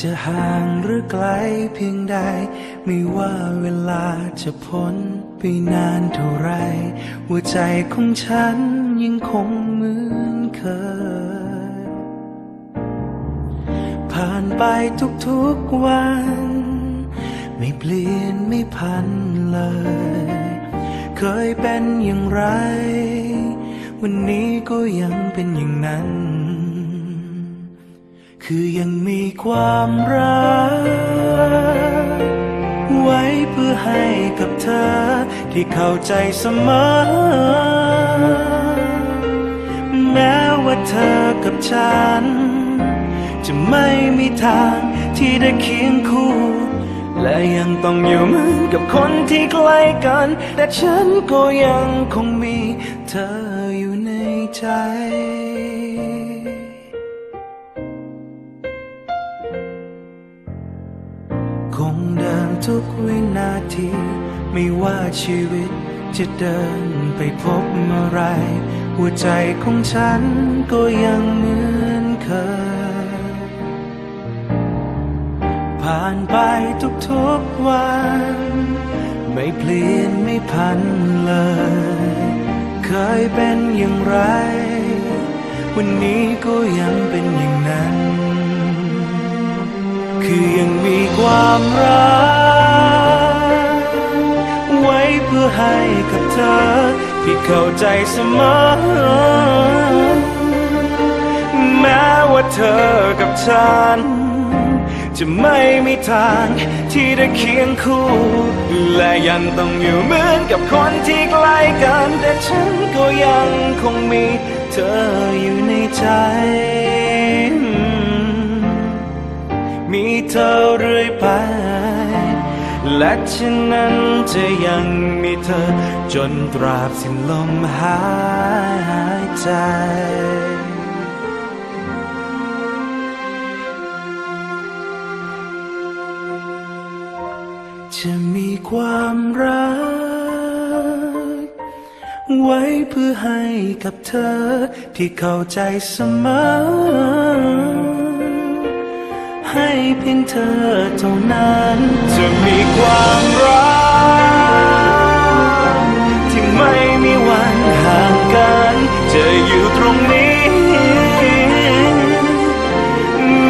จะห่างหรือไกลเพียงใด ไม่ว่าเวลาจะพ้นไปนานเท่าไร หัวใจของฉันยังคงเหมือนเคย ผ่านไปทุกๆวัน ไม่เปลี่ยนไม่พันเลย เคยเป็นอย่างไร วันนี้ก็ยังเป็นอย่างนั้น คือยังมีความรัก ไว้เพื่อให้กับเธอที่เข้าใจเสมอ แม้ว่าเธอกับฉัน จะไม่มีทางที่ได้เคียงคู่ และยังต้องอยู่เหมือนกับคนที่ใกล้กัน แต่ฉันก็ยังคงมีเธออยู่ในใจ ทุกวินาที ไม่ว่าชีวิตจะเดินไปพบเมื่อไร หัวใจของฉันก็ยังเหมือนเคย ผ่านไปทุกๆวัน ไม่เปลี่ยนไม่พันเลย เคยเป็นอย่างไร วันนี้ก็ยังเป็นอย่างนั้น คือยังมีความรัก ให้กับเธอที่เข้าใจเสมอ แม้ว่าเธอกับฉัน จะไม่มีทางที่ได้เคียงคู่ และยังต้องอยู่เหมือนกับคนที่ใกล้กัน แต่ฉันก็ยังคงมีเธออยู่ในใจมีเธอเรื่อยไป และฉันนั้นจะยังมีเธอ จนตราบสิ้นลมหายใจจะมีความรัก ไว้เพื่อให้กับเธอที่เข้าใจเสมอ เพียงเธอเท่านั้น จะมีความรักที่ไม่มีวันห่างกัน จะอยู่ตรงนี้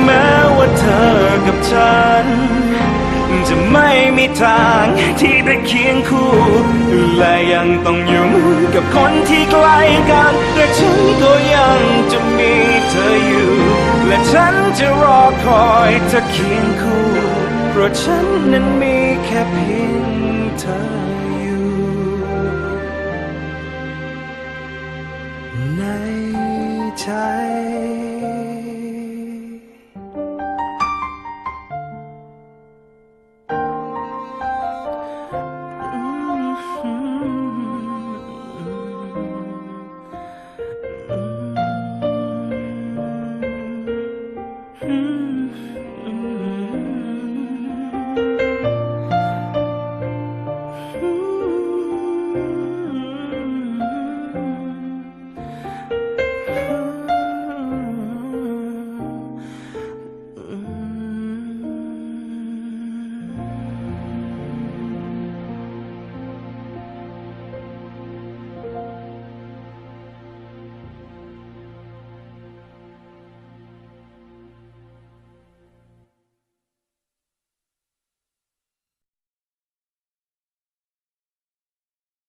แม้ว่าเธอกับฉัน จะไม่มีทางที่ได้เคียงคู่และยังต้องอยู่มือกับคนที่ใกล้กัน แต่ฉันก็ยังจะมีเธออยู่ และฉันจะรอคอยเธอเคียงคู่ เพราะฉันนั้นมีแค่เพียงเธออยู่ในใจ